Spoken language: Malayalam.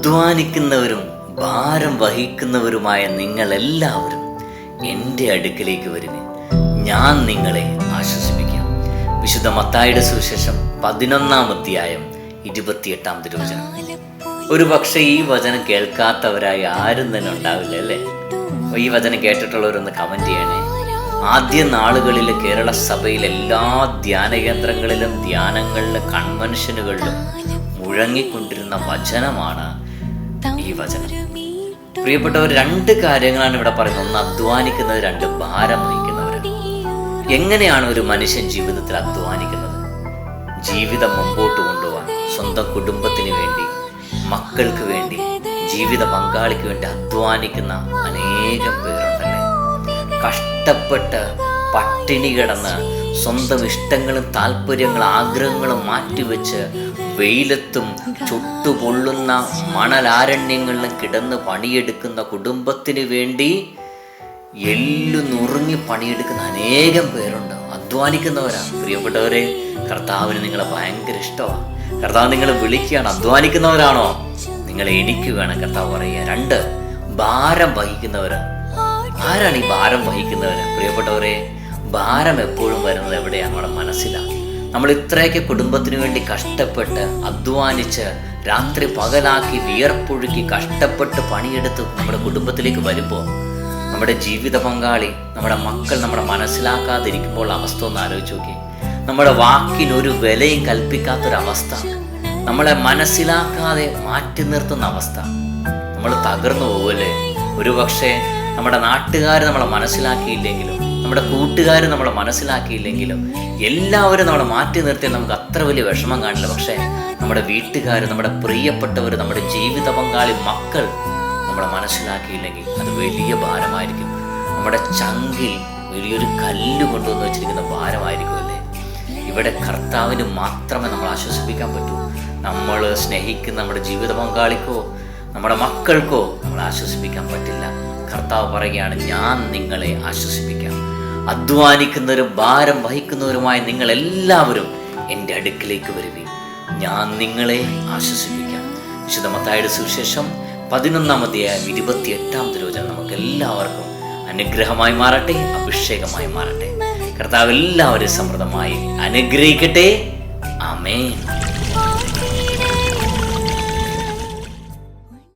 അധ്വാനിക്കുന്നവരും ഭാരം വഹിക്കുന്നവരുമായ നിങ്ങളെല്ലാവരും എന്റെ അടുക്കലേക്ക് വരുവിൻ. ഞാൻ നിങ്ങളെ ആശ്വസിപ്പിക്കാം. വിശുദ്ധ മത്തായുടെ സുവിശേഷം പതിനൊന്നാം അധ്യായം ഇരുപത്തിയെട്ടാം തിരുവചനം. ഒരു പക്ഷേ ഈ വചനം കേൾക്കാത്തവരായി ആരും തന്നെ ഉണ്ടാവില്ല അല്ലേ? ഈ വചനം കേട്ടിട്ടുള്ളവരൊന്ന് കമന്റ് ചെയ്യണേ. ആദ്യ നാളുകളിൽ കേരള സഭയിൽ എല്ലാ ധ്യാന കേന്ദ്രങ്ങളിലും ധ്യാനങ്ങളിലും കൺവെൻഷനുകളിലും മുഴങ്ങിക്കൊണ്ടിരുന്ന വചനമാണ് ഈ വചനം. പ്രിയപ്പെട്ടവർ രണ്ട് കാര്യങ്ങളാണ് ഇവിടെ പറയുന്നത്. ഒന്ന് അധ്വാനിക്കുന്നത് രണ്ട് ഭാരം വഹിക്കുന്നവർ എങ്ങനെയാണ് ഒരു മനുഷ്യൻ ജീവിതത്തിൽ അധ്വാനിക്കുന്നത്? ജീവിതം മുമ്പോട്ട് കൊണ്ടുപോകാൻ സ്വന്തം കുടുംബത്തിന് വേണ്ടി മക്കൾക്ക് വേണ്ടി ജീവിത പങ്കാളിക്ക് വേണ്ടി അധ്വാനിക്കുന്ന അനേകം പേരുണ്ടല്ലേ? കഷ്ടപ്പെട്ട് പട്ടിണി കിടന്ന് സ്വന്തം ഇഷ്ടങ്ങളും താല്പര്യങ്ങളും ആഗ്രഹങ്ങളും മാറ്റിവെച്ച് വെയിലത്തും ചുട്ടുപൊള്ളുന്ന മണലാരണ്യങ്ങളിലും കിടന്ന് പണിയെടുക്കുന്ന കുടുംബത്തിന് വേണ്ടി എല്ലു നുറുങ്ങി പണിയെടുക്കുന്ന അനേകം പേരുണ്ട്. അധ്വാനിക്കുന്നവരാണ് പ്രിയപ്പെട്ടവരെ കർത്താവിന് നിങ്ങളെ ഭയങ്കര ഇഷ്ടമാണ്. കർത്താവ് നിങ്ങളെ വിളിക്കുകയാണ്. അധ്വാനിക്കുന്നവരാണോ? നിങ്ങൾ എനിക്ക് വേണം കർത്താവ് പറയുക. രണ്ട് ഭാരം വഹിക്കുന്നവര്. ആരാണ് ഈ ഭാരം വഹിക്കുന്നവർ പ്രിയപ്പെട്ടവരെ ഭാരം എപ്പോഴും വരുന്നത് എവിടെയാണ് നമ്മുടെ മനസ്സിലാണ് നമ്മൾ ഇത്രയൊക്കെ കുടുംബത്തിന് വേണ്ടി കഷ്ടപ്പെട്ട് അധ്വാനിച്ച് രാത്രി പകലാക്കി വിയർപ്പൊഴുക്കി കഷ്ടപ്പെട്ട് പണിയെടുത്ത് നമ്മുടെ കുടുംബത്തിലേക്ക് വരുമ്പോൾ നമ്മുടെ ജീവിത പങ്കാളി നമ്മുടെ മക്കൾ നമ്മുടെ മനസ്സിലാക്കാതിരിക്കുമ്പോൾ അവസ്ഥ ഒന്ന് ആലോചിച്ച് നോക്കി നമ്മുടെ വാക്കിനൊരു വിലയും കൽപ്പിക്കാത്തൊരവസ്ഥ നമ്മളെ മനസ്സിലാക്കാതെ മാറ്റി നിർത്തുന്ന അവസ്ഥ. നമ്മൾ തകർന്നു പോകല്ലേ ഒരു പക്ഷേ നമ്മുടെ നാട്ടുകാർ നമ്മളെ മനസ്സിലാക്കിയില്ലെങ്കിലും നമ്മുടെ കൂട്ടുകാർ നമ്മളെ മനസ്സിലാക്കിയില്ലെങ്കിലും എല്ലാവരും നമ്മളെ മാറ്റി നിർത്തിയാൽ നമുക്ക് അത്ര വലിയ വിഷമം കാണില്ല. പക്ഷേ നമ്മുടെ വീട്ടുകാർ നമ്മുടെ പ്രിയപ്പെട്ടവർ നമ്മുടെ ജീവിത പങ്കാളി മക്കൾ നമ്മളെ മനസ്സിലാക്കിയില്ലെങ്കിൽ അത് വലിയ ഭാരമായിരിക്കും. നമ്മുടെ ചങ്കിൽ വലിയൊരു കല്ല് കൊണ്ടുവന്ന് വെച്ചിരിക്കുന്ന ഭാരമായിരിക്കും അല്ലേ ഇവിടെ കർത്താവിന് മാത്രമേ നമ്മൾ ആശ്വസിപ്പിക്കാൻ പറ്റൂ. നമ്മൾ സ്നേഹിക്കുന്ന നമ്മുടെ ജീവിത പങ്കാളിക്കോ നമ്മുടെ മക്കൾക്കോ നമ്മൾ ആശ്വസിപ്പിക്കാൻ പറ്റില്ല. കർത്താവ് പറയുകയാണ് ഞാൻ നിങ്ങളെ ആശ്വസിപ്പിക്കാം. അധ്വാനിക്കുന്നവരും ഭാരം വഹിക്കുന്നവരുമായ നിങ്ങൾ എല്ലാവരും എന്റെ അടുക്കിലേക്ക് വരുവീൻ. ഞാൻ നിങ്ങളെ ആശ്വസിപ്പിക്കാം. വിശുദ്ധ മത്തായുടെ സുവിശേഷം പതിനൊന്നാം അധ്യായം ഇരുപത്തിയെട്ടാം തിരുവചനം നമുക്ക് എല്ലാവർക്കും അനുഗ്രഹമായി മാറട്ടെ അഭിഷേകമായി മാറട്ടെ. കർത്താവ് എല്ലാവരും സമൃദ്ധമായി അനുഗ്രഹിക്കട്ടെ. ആമേൻ.